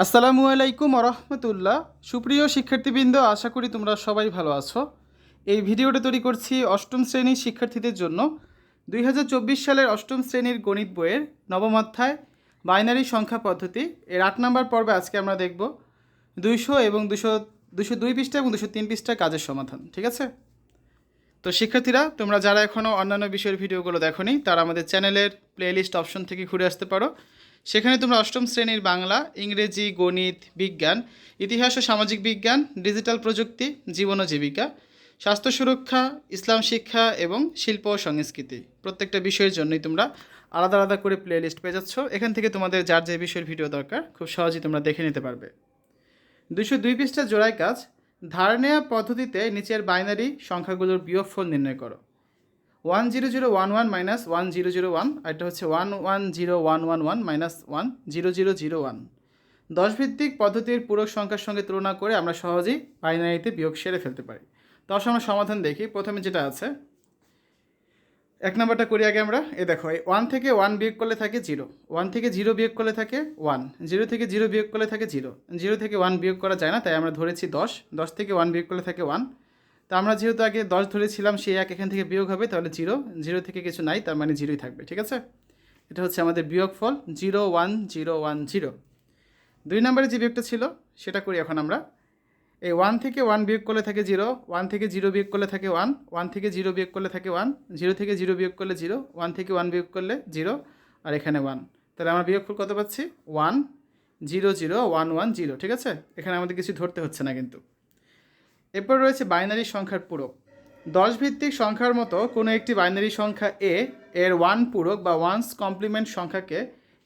আসসালামু আলাইকুম রহমতুল্লাহ সুপ্রিয় শিক্ষার্থীবৃন্দ, আশা করি তোমরা সবাই ভালো আছো। এই ভিডিওটা তৈরি করছি অষ্টম শ্রেণির শিক্ষার্থীদের জন্য। দুই হাজার চব্বিশ সালের অষ্টম শ্রেণির গণিত বইয়ের নবম অধ্যায়, বাইনারি সংখ্যা পদ্ধতি। এর আট নম্বর পর্বে আজকে আমরা দেখব দুইশো এবং দুশো দুশো দুই পৃষ্ঠা এবং দুশো তিন পৃষ্ঠা কাজের সমাধান, ঠিক আছে? তো শিক্ষার্থীরা, তোমরা যারা এখনও অন্যান্য বিষয়ের ভিডিওগুলো দেখোনি, তারা আমাদের চ্যানেলের প্লেলিস্ট অপশন থেকে ঘুরে আসতে পারো। সেখানে তোমরা অষ্টম শ্রেণির বাংলা, ইংরেজি, গণিত, বিজ্ঞান, ইতিহাস ও সামাজিক বিজ্ঞান, ডিজিটাল প্রযুক্তি, জীবন ও জীবিকা, স্বাস্থ্য সুরক্ষা, ইসলাম শিক্ষা এবং শিল্প ও সংস্কৃতি। প্রত্যেকটা বিষয়ের জন্যই তোমরা আলাদা আলাদা করে প্লেলিস্ট পেয়ে যাচ্ছ। এখান থেকে তোমাদের যার যে বিষয়ের ভিডিও দরকার, খুব সহজেই তোমরা দেখে নিতে পারবে। দুশো দুই পৃষ্ঠা জোড়ায় কাজ ধার নেওয়া পদ্ধতিতে নিচের বাইনারি সংখ্যাগুলোর বিয়োগফল নির্ণয় করো। One zero zero one one minus one zero zero one আর এটা হচ্ছে one one zero one one one minus one zero zero zero one দশ ভিত্তিক পদ্ধতির পূরক সংখ্যার সঙ্গে তুলনা করে আমরা সহজেই বাইনারিতে বিয়োগ সেরে ফেলতে পারি। দশ আমরা সমাধান দেখি। প্রথমে যেটা আছে, এক নম্বরটা করি আগে আমরা। এ দেখো ওয়ান থেকে ওয়ান বিয়োগ করলে থাকে জিরো ওয়ান থেকে জিরো বিয়োগ করলে থাকে ওয়ান জিরো থেকে জিরো বিয়োগ করলে থাকে জিরো জিরো থেকে ওয়ান বিয়োগ করা যায় না, তাই আমরা ধরেছি দশ। দশ থেকে ওয়ান বিয়োগ করলে থাকে ওয়ান তো আমরা যেহেতু আগে দশ ধরেছিলাম, সেই এক এখান থেকে বিয়োগ হবে, তাহলে জিরো। জিরো থেকে কিছু নাই, তার মানে জিরোই থাকবে, ঠিক আছে? এটা হচ্ছে আমাদের বিয়োগ ফল zero, one zero one, zero. দুই নম্বরে যে বিয়োগটা ছিল, সেটা করি এখন আমরা। এই ওয়ান থেকে ওয়ান বিয়োগ করলে থাকে জিরো, ওয়ান থেকে জিরো বিয়োগ করলে থাকে ওয়ান ওয়ান থেকে জিরো বিয়োগ করলে থাকে ওয়ান, জিরো থেকে জিরো বিয়োগ করলে জিরো, ওয়ান থেকে ওয়ান বিয়োগ করলে জিরো, আর এখানে ওয়ান। তাহলে আমরা বিয়োগফল কত পাচ্ছি? One, zero zero, one one, zero, ঠিক আছে? এখানে আমাদের কিছু ধরতে হচ্ছে না কিন্তু। এরপর রয়েছে বাইনারি সংখ্যার পূরক। দশ ভিত্তিক সংখ্যার মতো কোনো একটি বাইনারি সংখ্যা এ এর ওয়ান পূরক বা ওয়ান্স কমপ্লিমেন্ট সংখ্যাকে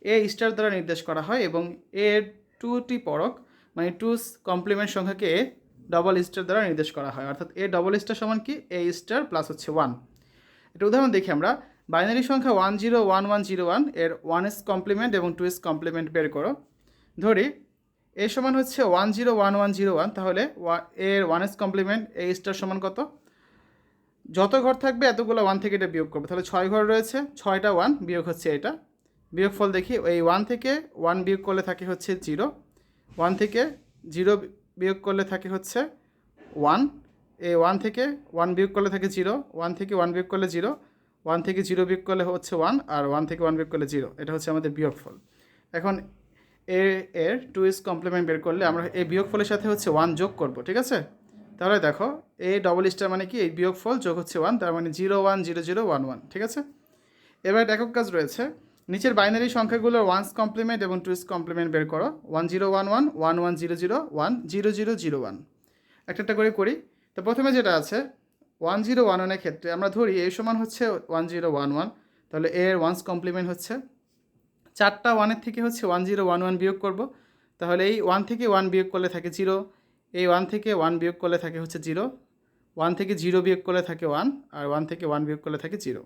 এ স্টার দ্বারা নির্দেশ করা হয় এবং এর টুটি পরক মানে টু কমপ্লিমেন্ট সংখ্যাকে এ ডবল স্টার দ্বারা নির্দেশ করা হয়। অর্থাৎ এ ডবল স্টার সমান কি? এ স্টার প্লাস হচ্ছে ওয়ান এটা উদাহরণ দেখি আমরা। বাইনারি সংখ্যা one zero one one zero ওয়ানের ওয়ান এস কমপ্লিমেন্ট এবং টু এস কমপ্লিমেন্ট বের করো। ধরি এ সমান হচ্ছে one zero one one zero one তাহলে এর one's complement A star সমান কত? যত ঘর থাকবে এতগুলো ওয়ান থেকে এটা বিয়োগ করবে। তাহলে ছয় ঘর রয়েছে, ছয়টা ওয়ান বিয়োগ হচ্ছে এটা। বিয়োগফল দেখি, এই ওয়ান থেকে ওয়ান বিয়োগ করলে থাকে হচ্ছে জিরো ওয়ান থেকে জিরো বিয়োগ করলে থাকে হচ্ছে ওয়ান এই ওয়ান থেকে ওয়ান বিয়োগ করলে থাকে জিরো ওয়ান থেকে ওয়ান বিয়োগ করলে জিরো ওয়ান থেকে জিরো বিয়োগ করলে হচ্ছে ওয়ান আর ওয়ান থেকে ওয়ান বিয়োগ করলে জিরো এটা হচ্ছে আমাদের বিয়োগফল। এখন এ, এর টু ইস কমপ্লিমেন্ট বের করলে আমরা এই বিয়োগফলের সাথে হচ্ছে ওয়ান যোগ করব, ঠিক আছে? তাহলে দেখো, এ ডবল স্টার মানে কি? এই বিয়োগফল যোগ হচ্ছে ওয়ান তার মানে zero one zero zero one one ঠিক আছে? এবার একক কাজ রয়েছে। নিচের বাইনারি সংখ্যাগুলোর ওয়ান্স কমপ্লিমেন্ট এবং টুইস কমপ্লিমেন্ট বের করো। One zero one one one one zero zero one zero zero zero one একটা একটা করে করি। তো প্রথমে যেটা আছে ওয়ান জিরো ওয়ান ওয়ানের ক্ষেত্রে আমরা ধরি এই সমান হচ্ছে ওয়ান জিরো ওয়ান ওয়ান তাহলে এর ওয়ান্স কমপ্লিমেন্ট হচ্ছে চারটা ওয়ানের থেকে হচ্ছে ওয়ান জিরো ওয়ান ওয়ান বিয়োগ করব। তাহলে এই ওয়ান থেকে ওয়ান বিয়োগ করলে থাকে জিরো এই ওয়ান থেকে ওয়ান বিয়োগ করলে থাকে হচ্ছে জিরো ওয়ান থেকে জিরো বিয়োগ করলে থাকে ওয়ান আর ওয়ান থেকে ওয়ান বিয়োগ করলে থাকে জিরো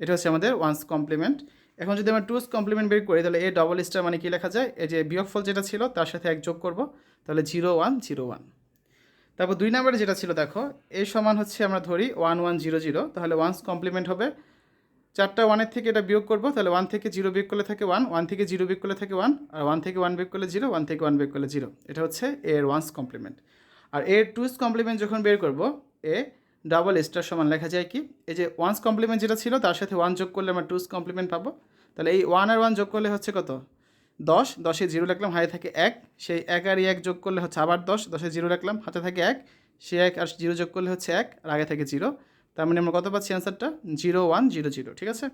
এটা হচ্ছে আমাদের ওয়ান্স কমপ্লিমেন্ট এখন যদি আমরা টুস কমপ্লিমেন্ট বের করি, তাহলে এ ডবল স্টার মানে কি লেখা যায়? এই যে বিয়োগফল যেটা ছিল, তার সাথে এক যোগ করব, তাহলে জিরো ওয়ান জিরো ওয়ান তারপর দুই নম্বরে যেটা ছিল, দেখো, এ সমান হচ্ছে আমরা ধরি ওয়ান ওয়ান জিরো জিরো তাহলে ওয়ান্স কমপ্লিমেন্ট হবে চারটা ওয়ানের থেকে এটা বিয়োগ করব, তাহলে ওয়ান থেকে জিরো বিয়োগ করলে থাকে ওয়ান ওয়ান থেকে জিরো বিয়োগ করলে থাকে ওয়ান আর ওয়ান থেকে ওয়ান বিয়োগ করলে জিরো ওয়ান থেকে ওয়ান বিয়োগ করলে জিরো এটা হচ্ছে এ এর ওয়ান্স কমপ্লিমেন্ট আর এর টুস কমপ্লিমেন্ট যখন বের করব এ ডাবল স্টার সমান লেখা যায় কি? এই যে ওয়ান্স কমপ্লিমেন্ট যেটা ছিল, তার সাথে ওয়ান যোগ করলে আমরা টুস কমপ্লিমেন্ট পাবো। তাহলে এই ওয়ান আর ওয়ান যোগ করলে হচ্ছে কত? দশ, দশে জিরো লিখলাম হাতে থাকে এক। সেই এক আর এক যোগ করলে হচ্ছে আবার দশ, দশে জিরো রাখলাম, হাতে থাকে এক। সে এক আর জিরো যোগ করলে হচ্ছে এক, আর আগে থাকে জিরো তার মানে আমরা কত পাচ্ছি অ্যান্সারটা? জিরো ওয়ান জিরো জিরো, ঠিক আছে?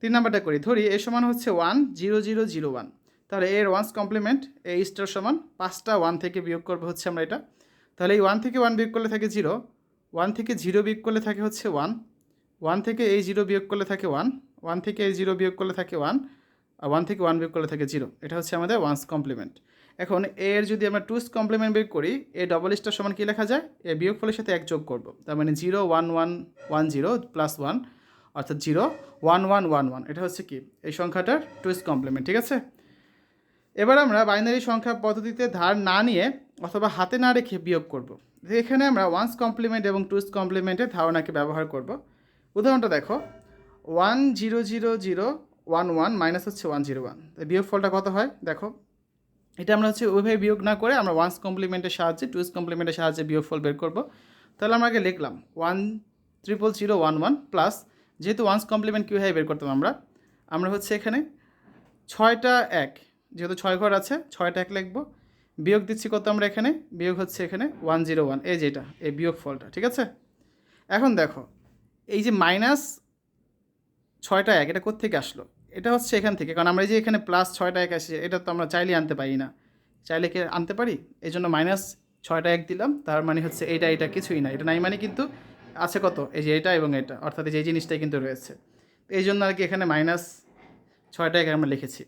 তিন নাম্বারটা করি, ধরি এ সমান হচ্ছে one zero zero zero one. তাহলে এর ওয়ান্স কমপ্লিমেন্ট, এ স্টার সমান পাঁচটা ওয়ান থেকে বিয়োগ করব হচ্ছে আমরা এটা। তাহলে এই ওয়ান থেকে ওয়ান বিয়োগ করলে থাকে জিরো, ওয়ান থেকে জিরো বিয়োগ করলে থাকে হচ্ছে ওয়ান ওয়ান থেকে এই জিরো বিয়োগ করলে থাকে ওয়ান ওয়ান থেকে এই জিরো বিয়োগ করলে থাকে ওয়ান, আর ওয়ান থেকে ওয়ান বিয়োগ করলে থাকে জিরো। এটা হচ্ছে আমাদের ওয়ান্স কমপ্লিমেন্ট। এখন এর যদি আমরা টুস কমপ্লিমেন্ট বের করি, এ ডবল স্টার সমান কী লেখা যায়? এ বিয়োগ ফলের সাথে এক যোগ করব। তার মানে zero one one one zero plus one অর্থাৎ zero one one one one এটা হচ্ছে কি? এই সংখ্যাটার টুইস কমপ্লিমেন্ট ঠিক আছে? এবার আমরা বাইনারি সংখ্যা পদ্ধতিতে ধার না নিয়ে অথবা হাতে না রেখে বিয়োগ করব। এখানে আমরা ওয়ান্স কমপ্লিমেন্ট এবং টুইস কমপ্লিমেন্টের ধারণাকে ব্যবহার করব। উদাহরণটা দেখো one zero zero zero one one minus হচ্ছে ওয়ান জিরো ওয়ান বিয়োগ ফলটা কত হয়? দেখো এটা আমরা হচ্ছে ওইভাবে বিয়োগ না করে আমরা ওয়ান্স কমপ্লিমেন্টের সাহায্যে টুস কমপ্লিমেন্টের সাহায্যে বিয়োগফল বের করব। তাহলে আমরা আগে লিখলাম one triple zero one one plus যেহেতু ওয়ান্স কমপ্লিমেন্ট কীভাবে বের করতাম আমরা? আমরা হচ্ছে এখানে ছয়টা এক, যেহেতু ছয় ঘর আছে, ছয়টা এক লিখব। বিয়োগ দিচ্ছি কত আমরা এখানে? বিয়োগ হচ্ছে এখানে ওয়ান জিরো ওয়ান এই যেটা এই বিয়োগ ফলটা, ঠিক আছে? এখন দেখো, এই যে মাইনাস ছয়টা এক, এটা কোত্থেকে আসলো? এটা হচ্ছে এখান থেকে, কারণ আমরা যে এখানে প্লাস ছয়টা এক আসছে, এটা তো আমরা চাইলে আনতে পারি না। চাইলে কি আনতে পারি? এই জন্য মাইনাস ছয়টা এক দিলাম, তার মানে হচ্ছে এইটা এটা কিছুই না। এটা নাই মানে কিন্তু আছে কত? এই যে এটা এবং এটা, অর্থাৎ যে জিনিসটাই কিন্তু রয়েছে। তো এই জন্য আর কি এখানে মাইনাস ছয়টা এক আমরা লিখেছি।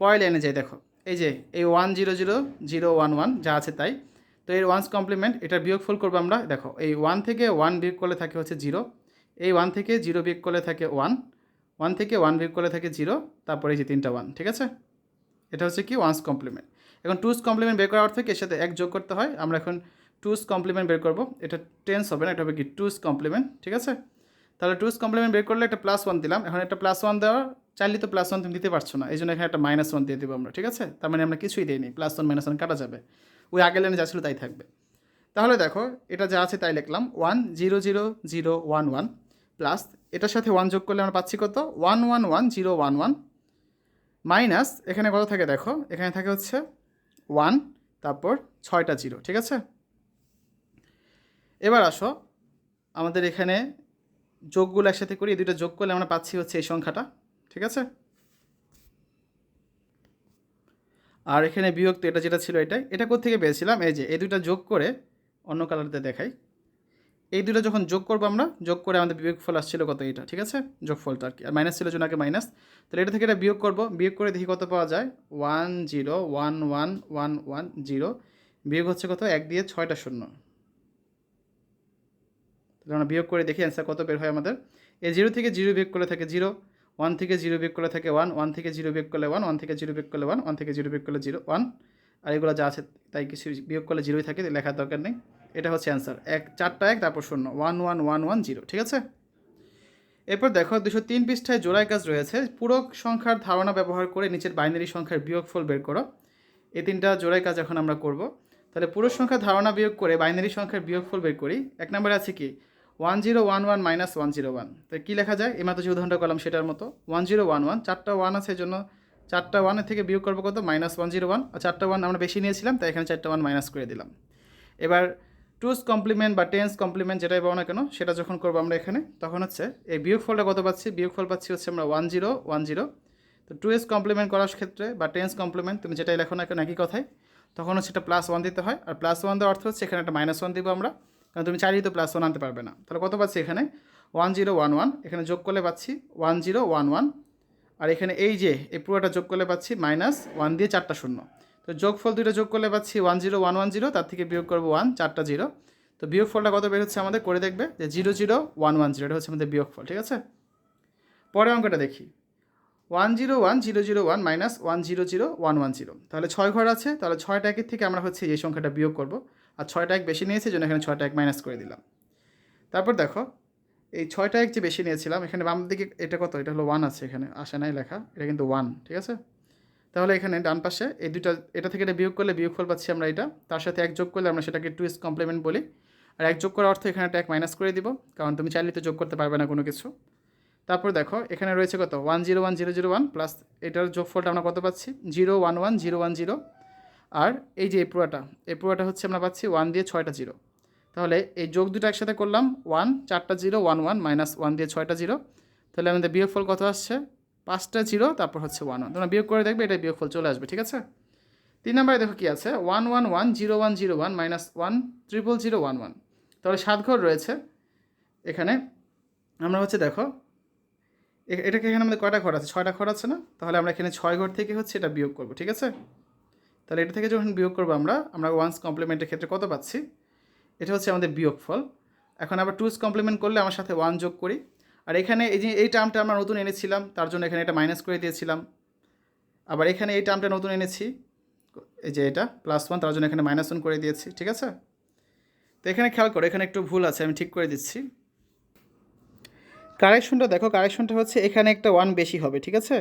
পরের লাইনে যাই, দেখো। এই যে, এই one zero zero zero one one যা আছে তাই। তো এর ওয়ান্স কমপ্লিমেন্ট এটা বিয়োগফল করব আমরা, দেখো, এই ওয়ান থেকে ওয়ান বিয়োগ করলে থাকে হচ্ছে জিরো এই ওয়ান থেকে জিরো বিয়োগ করলে থাকে ওয়ান ওয়ান থেকে ওয়ান বিয়োগ করলে থাকে জিরো, তারপরে যে তিনটা ওয়ান, ঠিক আছে? এটা হচ্ছে কি ওয়ান্স কমপ্লিমেন্ট। এখন টুস কমপ্লিমেন্ট বের করার অর্থ এর সাথে এক যোগ করতে হয়। আমরা এখন টুস কমপ্লিমেন্ট বের করব। এটা টেন্স হবে না, এটা হবে কি? টুস কমপ্লিমেন্ট, ঠিক আছে? তাহলে টুস কমপ্লিমেন্ট বের করলে একটা প্লাস ওয়ান দিলাম। এখন একটা প্লাস ওয়ান দেওয়ার, চাইলে তো প্লাস ওয়ান তুমি দিতে পারছ না। এই জন্য এখানে একটা মাইনাস ওয়ান দিয়ে দেবো আমরা, ঠিক আছে? তার মানে আমরা কিছুই দিইনি। প্লাস ওয়ান, মাইনাস ওয়ান কাটা যাবে। ওই আগের লাইনে যা ছিল তাই থাকবে। তাহলে দেখো, এটা যা আছে তাই লিখলাম। One, zero zero zero, one one, plus এটার সাথে ওয়ান যোগ করলে আমরা পাচ্ছি কত? One one one zero one one minus এখানে কত থাকে দেখো? এখানে থাকে হচ্ছে ওয়ান তারপর ছয়টা জিরো ঠিক আছে? এবার আসো, আমাদের এখানে যোগগুলো একসাথে করি, এই দুটো যোগ করলে আমরা পাচ্ছি হচ্ছে এই সংখ্যাটা, ঠিক আছে? আর এখানে বিয়োগ তো এটা যেটা ছিল এটাই, এটা কোথেকে পেয়েছিলাম? এই যে, এই দুটো যোগ করে অন্য কালারতে দেখাই। এই দুটো যখন যোগ করব আমরা, যোগ করে আমাদের বিয়োগফল আসছিল কত এটা ঠিক আছে? যোগফলটা আর কি, আর মাইনাস ছিল জন্য আগে মাইনাস তাহলে এটা থেকে এটা বিয়োগ করব, বিয়োগ করে দেখি কত পাওয়া যায়? One zero one one one one zero বিয়োগ হচ্ছে কত? এক দিয়ে ছয়টা শূন্য। তাহলে আমরা বিয়োগ করে দেখি অ্যান্সার কত বের হয় আমাদের। এই জিরো থেকে জিরো বিয়োগ করলে থাকে জিরো ওয়ান থেকে জিরো বিয়োগ করলে থাকে ওয়ান ওয়ান থেকে জিরো বিয়োগ করলে ওয়ান ওয়ান থেকে জিরো বিয়োগ করলে ওয়ান ওয়ান থেকে জিরো বিয়োগ করলে জিরো ওয়ান আর এগুলো যা আছে, তাই কিছু বিয়োগ করলে জিরোই থাকে, লেখার দরকার নেই। এটা হচ্ছে অ্যান্সার এক, চারটা এক, তারপর শূন্য। One one one one zero ঠিক আছে? এরপর দেখো দুশো তিন পৃষ্ঠায় জোড়ায় কাজ রয়েছে। পূরক সংখ্যার ধারণা ব্যবহার করে নিচের বাইনারি সংখ্যার বিয়োগফল বের করো। এই তিনটা জোড়ায় কাজ এখন আমরা করব। তাহলে পুরো সংখ্যার ধারণা বিয়োগ করে বাইনারি সংখ্যার বিয়োগফল বের করি। এক নম্বরে আছে কি? One zero one one minus one zero one তো কী লেখা যায়? এই মাত্র যে উদাহরণটা করলাম সেটার মতো। ওয়ান জিরো ওয়ান ওয়ান চারটা ওয়ান আছে জন্য চারটা ওয়ানের থেকে বিয়োগ করব কত? মাইনাস ওয়ান জিরো ওয়ান আর চারটা ওয়ান আমরা বেশি নিয়েছিলাম, তাই এখানে চারটা ওয়ান মাইনাস করে দিলাম। এবার টুস কমপ্লিমেন্ট বা টেন্স কমপ্লিমেন্ট যেটাই পাবো না কেন, সেটা যখন করব আমরা এখানে, তখন হচ্ছে এই বিয়োগফলটা কত পাচ্ছি? বিয়োগফল পাচ্ছি হচ্ছে আমরা ওয়ান জিরো ওয়ান জিরো তো টু এস কমপ্লিমেন্ট করার ক্ষেত্রে বা টেন্স কমপ্লিমেন্ট তুমি যেটাই লেখো না কেন, একই কথাই, তখন হচ্ছে এটা প্লাস ওয়ান দিতে হয়। আর প্লাস ওয়ান দেওয়ার অর্থ হচ্ছে এখানে একটা মাইনাস ওয়ান দিব আমরা, কারণ তুমি চাইলেই তো প্লাস ওয়ান আনতে পারবে না। তাহলে কত পাচ্ছি এখানে? ওয়ান জিরো ওয়ান ওয়ান এখানে যোগ করলে পাচ্ছি ওয়ান জিরো ওয়ান ওয়ান আর এখানে এই যে, এই পুরোটা যোগ করলে পাচ্ছি মাইনাস ওয়ান দিয়ে চারটা শূন্য। তো যোগফল দুটো যোগ করলে পাচ্ছি one zero one one zero তার থেকে বিয়োগ করব ওয়ান চারটা জিরো তো বিয়োগফলটা কত বের হচ্ছে আমাদের? করে দেখবে যে zero zero one one zero এটা হচ্ছে আমাদের বিয়োগফল, ঠিক আছে? পরে অঙ্কটা দেখি। One zero one zero zero one minus one zero zero one one zero তাহলে ছয় ঘর আছে, তাহলে ছয়টা একের থেকে আমরা হচ্ছে এই সংখ্যাটা বিয়োগ করব। আর ছয়টা এক বেশি নিয়েছে জন্য এখানে ছয়টা এক মাইনাস করে দিলাম। তারপর দেখো, এই ছয়টা এক যে বেশি নিয়েছিলাম, এখানে বাম দিকে এটা কত? এটা হলো ওয়ান আছে এখানে, আসে নাই লেখা, এটা কিন্তু ওয়ান ঠিক আছে? তাহলে এখানে ডান পাশে এই দুটা এটা থেকে এটা বিয়োগ করলে বিয়োগফল পাচ্ছি আমরা এটা। তার সাথে এক যোগ করলে আমরা সেটাকে টু ইস কমপ্লিমেন্ট বলি। আর এক যোগ করার অর্থ এখানে একটা এক মাইনাস করে দিব, কারণ তুমি চাইলে তো যোগ করতে পারবে না কোনো কিছু। তারপর দেখো, এখানে রয়েছে কত? One zero one zero zero one plus এটার যোগফলটা আমরা কত পাচ্ছি? Zero one one zero one zero আর এই যে এই পুরোটা হচ্ছে আমরা পাচ্ছি ওয়ান দিয়ে ছয়টা জিরো তাহলে এই যোগ দুটো একসাথে করলাম ওয়ান চারটা zero one one minus one দিয়ে ছয়টা জিরো তাহলে আমাদের বিয়োগফল কত আসছে? পাঁচটা জিরো, তারপর হচ্ছে ওয়ান ওয়ান তোমরা বিয়োগ করে দেখবে এটা বিয়োগফল চলে আসবে, ঠিক আছে? তিন নম্বরে দেখো কি আছে? One one one zero one zero one minus one triple zero one one তাহলে সাত ঘর রয়েছে এখানে। আমরা হচ্ছে দেখো এটাকে এখানে আমাদের কয়টা ঘর আছে? ছয়টা ঘর আছে না? তাহলে আমরা এখানে ছয় ঘর থেকে হচ্ছে এটা বিয়োগ করব, ঠিক আছে? তাহলে এটা থেকে যখন বিয়োগ করব আমরা আমরা ওয়ান্স কমপ্লিমেন্টের ক্ষেত্রে কত পাচ্ছি? এটা হচ্ছে আমাদের বিয়োগফল। এখন আবার টুস কমপ্লিমেন্ট করলে আমার সাথে ওয়ান যোগ করি। আর এখানে এই যে এই টার্মটা আমরা নতুন এনেছিলাম, তার জন্য এখানে এটা মাইনাস করে দিয়েছিলাম। আবার এখানে এই টার্মটা নতুন এনেছি, এই যে এটা প্লাস ওয়ান তার জন্য এখানে মাইনাস ওয়ান করে দিয়েছি, ঠিক আছে? তো এখানে খেয়াল করো, এখানে একটু ভুল আছে, আমি ঠিক করে দিচ্ছি। কারেকশনটা দেখো কারেকশনটা হচ্ছে এখানে একটা ওয়ান বেশি হবে, ঠিক আছে?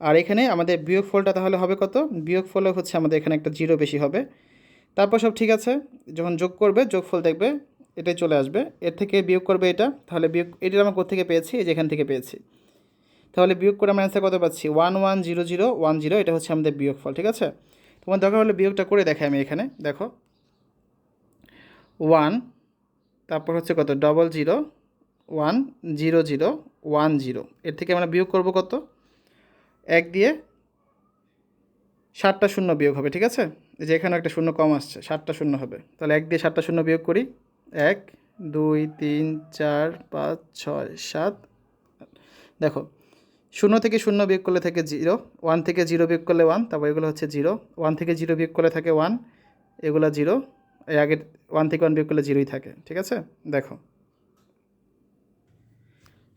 আর এখানে আমাদের বিয়োগ ফলটা তাহলে হবে কত? বিয়োগ ফলে হচ্ছে আমাদের এখানে একটা জিরো বেশি হবে। তারপর সব ঠিক আছে? যখন যোগ করবে, যোগফল দেখবে এটাই চলে আসবে। এর থেকে বিয়োগ করবে এটা। তাহলে বিয়োগ এটা আমরা কোথেকে পেয়েছি? এই যে এখান থেকে পেয়েছি। তাহলে বিয়োগ করে আমরা অ্যান্সার কত পাচ্ছি? One one zero zero one zero এটা হচ্ছে আমাদের বিয়োগ ফল ঠিক আছে? তোমার দরকার হলে বিয়োগটা করে দেখাই আমি এখানে, দেখো। ওয়ান তারপর হচ্ছে কত? Double zero one zero zero one zero এর থেকে আমরা বিয়োগ করব কত? এক দিয়ে ষাটটা শূন্য বিয়োগ হবে, ঠিক আছে? যে এখানে একটা শূন্য কম আসছে ষাটটা শূন্য হবে। তাহলে এক দিয়ে ষাটটা শূন্য বিয়োগ করি। এক, দুই, তিন, চার, পাঁচ, ছয়, সাত। দেখো, শূন্য থেকে শূন্য বিয়োগ করলে থাকে জিরো। ওয়ান থেকে জিরো বিয়োগ করলে ওয়ান, তারপর এগুলো হচ্ছে জিরো। ওয়ান থেকে জিরো বিয়োগ করলে থাকে ওয়ান, এগুলো জিরো। এই আগে ওয়ান থেকে ওয়ান বিয়োগ করলে জিরোই থাকে, ঠিক আছে? দেখো।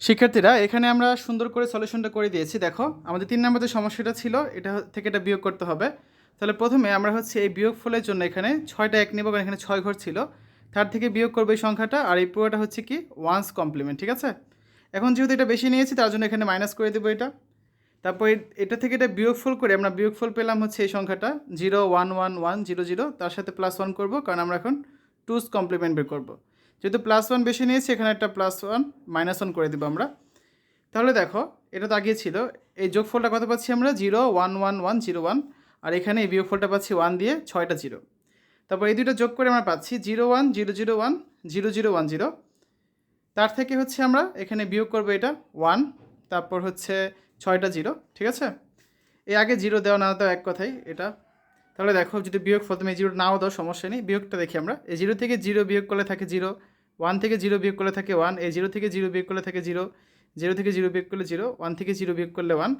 শিক্ষার্থীরা, এখানে আমরা সুন্দর করে সলিউশনটা করে দিয়েছি। দেখো, আমাদের তিন নম্বর যে সমস্যাটা ছিল, এটা থেকে এটা বিয়োগ করতে হবে। তাহলে প্রথমে আমরা হচ্ছে এই বিয়োগ ফলের জন্য এখানে ছয়টা এক নেব, কারণ এখানে ছয় ঘর ছিল। তার থেকে বিয়োগ করব এই সংখ্যাটা, আর এই পুরোটা হচ্ছে কি ওয়ান্স কমপ্লিমেন্ট ঠিক আছে? এখন যেহেতু এটা বেশি নিয়েছি, তার জন্য এখানে মাইনাস করে দেবো এটা। তারপর এটা থেকে এটা বিয়োগফল করে আমরা বিয়োগফল পেলাম হচ্ছে এই সংখ্যাটা zero one one one zero zero তার সাথে প্লাস ওয়ান করব, কারণ আমরা এখন টুস কমপ্লিমেন্ট বের করব। যেহেতু প্লাস ওয়ান বেশি নিয়েছি, এখানে একটা প্লাস ওয়ান মাইনাস ওয়ান করে দেবো আমরা। তাহলে দেখো, এটা তো আগিয়ে ছিল। এই যোগফলটা কত পাচ্ছি আমরা? Zero one one one zero one আর এখানে এই বিয়োগফলটা পাচ্ছি ওয়ান দিয়ে ছয়টা জিরো তারপর এই দুটো যোগ করে আমরা পাচ্ছি zero one, zero zero one, zero zero one zero. তার থেকে হচ্ছে আমরা এখানে বিয়োগ করব এটা ওয়ান, তারপর হচ্ছে ছয়টা জিরো, ঠিক আছে? এই আগে জিরো দেওয়া না দেওয়া এক কথাই এটা। তাহলে দেখো যদি বিয়োগ তুমি জিরো নাও দাও, সমস্যা নেই। বিয়োগটা দেখি আমরা। এই জিরো থেকে জিরো বিয়োগ করলে থাকে জিরো, ওয়ান থেকে জিরো বিয়োগ করলে থাকে ওয়ান, এই জিরো থেকে জিরো বিয়োগ করলে থাকে জিরো জিরো থেকে জিরো বিয়োগ করলে জিরো, ওয়ান থেকে জিরো বিয়োগ করলে ওয়ান,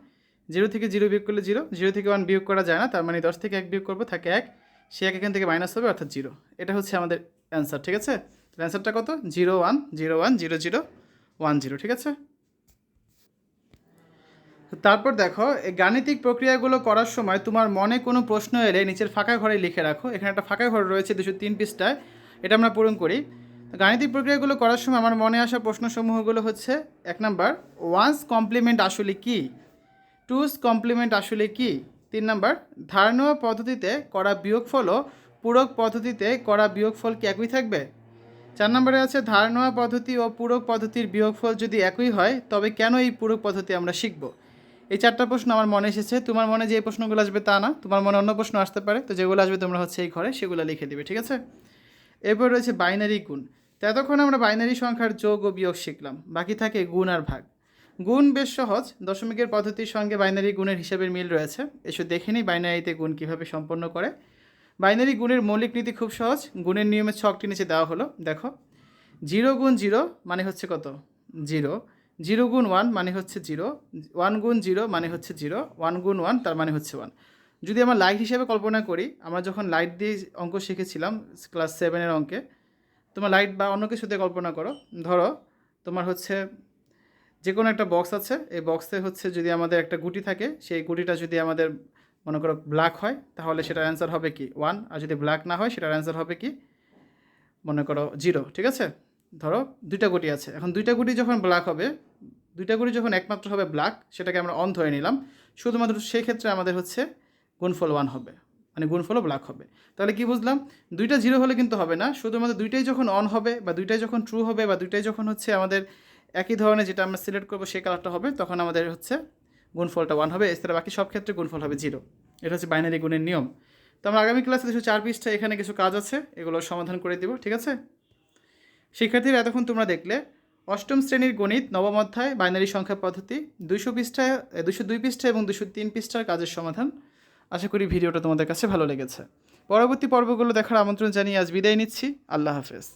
জিরো থেকে জিরো বিয়োগ করলে জিরো জিরো থেকে ওয়ান বিয়োগ করা যায় না, তার মানে দশ থেকে এক বিয়োগ করব, থাকে এক। সে এক এখান থেকে মাইনাস হবে, অর্থাৎ জিরো এটা হচ্ছে আমাদের অ্যান্সার ঠিক আছে? অ্যান্সারটা কত? Zero one zero one zero zero one zero ঠিক আছে? তারপর দেখো, এই গাণিতিক প্রক্রিয়াগুলো করার সময় তোমার মনে কোনো প্রশ্ন এলে নিচের ফাঁকা ঘরে লিখে রাখো। এখানে একটা ফাঁকা ঘর রয়েছে দুশো তিন পৃষ্ঠায়, এটা আমরা পূরণ করি। গাণিতিক প্রক্রিয়াগুলো করার সময় আমার মনে আসা প্রশ্নসমূহগুলো হচ্ছে, এক নাম্বার ওয়ান্স কমপ্লিমেন্ট আসলে কি? টুস কমপ্লিমেন্ট আসলে কি? তিন নাম্বার ধারণীয় পদ্ধতিতে করা বিয়োগফল ও পূরক পদ্ধতিতে করা বিয়োগফল কি একই থাকবে? চার নম্বরে আছে ধারণা পদ্ধতি ও পূরক পদ্ধতির বিয়োগফল যদি একই হয়, তবে কেন এই পূরক পদ্ধতি আমরা শিখব? এই চারটা প্রশ্ন আমার মনে এসেছে। তোমার মনে যে প্রশ্নগুলো আসবে তা না, তোমার মনে অন্য প্রশ্ন আসতে পারে। তো যেগুলো আসবে তোমরা হচ্ছে এই ঘরে সেগুলো লিখে দিবে, ঠিক আছে? এরপর রয়েছে বাইনারি গুণ। তো এতক্ষণ আমরা বাইনারি সংখ্যার যোগ ও বিয়োগ শিখলাম। বাকি থাকে গুণ আর ভাগ। গুণ বেশ সহজ। দশমিকের পদ্ধতির সঙ্গে বাইনারি গুণের হিসাবের মিল রয়েছে। এসব দেখে নিই বাইনারিতে গুণ কীভাবে সম্পন্ন করে। বাইনারি গুণের মৌলিক নীতি খুব সহজ। গুণের নিয়মের ছকটি নিচে দেওয়া হলো। দেখো, জিরো গুণ জিরো মানে হচ্ছে কত? জিরো। জিরো গুণ ওয়ান মানে হচ্ছে জিরো। ওয়ান গুণ জিরো মানে হচ্ছে জিরো। ওয়ান গুণ ওয়ান তার মানে হচ্ছে ওয়ান। যদি আমরা লাইট হিসেবে কল্পনা করি, আমরা যখন লাইট দিয়ে অঙ্ক শিখেছিলাম ক্লাস সেভেনের অঙ্কে, তোমার লাইট বা অন্য কিছুতে কল্পনা করো। ধরো, তোমার হচ্ছে যে কোনো একটা বক্স আছে, এই বক্সে হচ্ছে যদি আমাদের একটা গুটি থাকে, সেই গুটিটা যদি আমাদের মনে করো ব্ল্যাক হয়, তাহলে সেটার অ্যান্সার হবে কি? ওয়ান আর যদি ব্ল্যাক না হয়, সেটার অ্যান্সার হবে কি? মনে করো জিরো ঠিক আছে? ধরো দুইটা গুটি আছে। এখন দুইটা গুটি যখন ব্ল্যাক হবে, দুইটা গুটি যখন একমাত্র হবে ব্ল্যাক সেটাকে আমরা অন ধরে নিলাম। শুধুমাত্র সেই ক্ষেত্রে আমাদের হচ্ছে গুণফল ওয়ান হবে মানে গুণফলও ব্ল্যাক হবে। তাহলে কি বুঝলাম? দুইটা জিরো হলে কিন্তু হবে না। শুধুমাত্র দুইটাই যখন অন হবে, বা দুইটাই যখন ট্রু হবে, বা দুইটাই যখন হচ্ছে আমাদের একই ধরনের যেটা আমরা সিলেক্ট করব সেই কালারটা হবে, তখন আমাদের হচ্ছে গুণফলটা ওয়ান হবে। এছাড়া বাকি সব ক্ষেত্রে গুণফল হবে জিরো এটা হচ্ছে বাইনারি গুণের নিয়ম। তো আমরা আগামী ক্লাসে দুশো চার পৃষ্ঠা, এখানে কিছু কাজ আছে, এগুলো সমাধান করে দিব, ঠিক আছে? শিক্ষার্থীরা, এতক্ষণ তোমরা দেখলে অষ্টম শ্রেণির গণিত, নবম অধ্যায় বাইনারি সংখ্যা পদ্ধতি দুশো পৃষ্ঠায় দুশো দুই পৃষ্ঠা এবং দুশো তিন পৃষ্ঠার কাজের সমাধান। আশা করি ভিডিওটা তোমাদের কাছে ভালো লেগেছে। পরবর্তী পর্বগুলো দেখার আমন্ত্রণ জানিয়ে আজ বিদায় নিচ্ছি। আল্লাহ হাফেজ।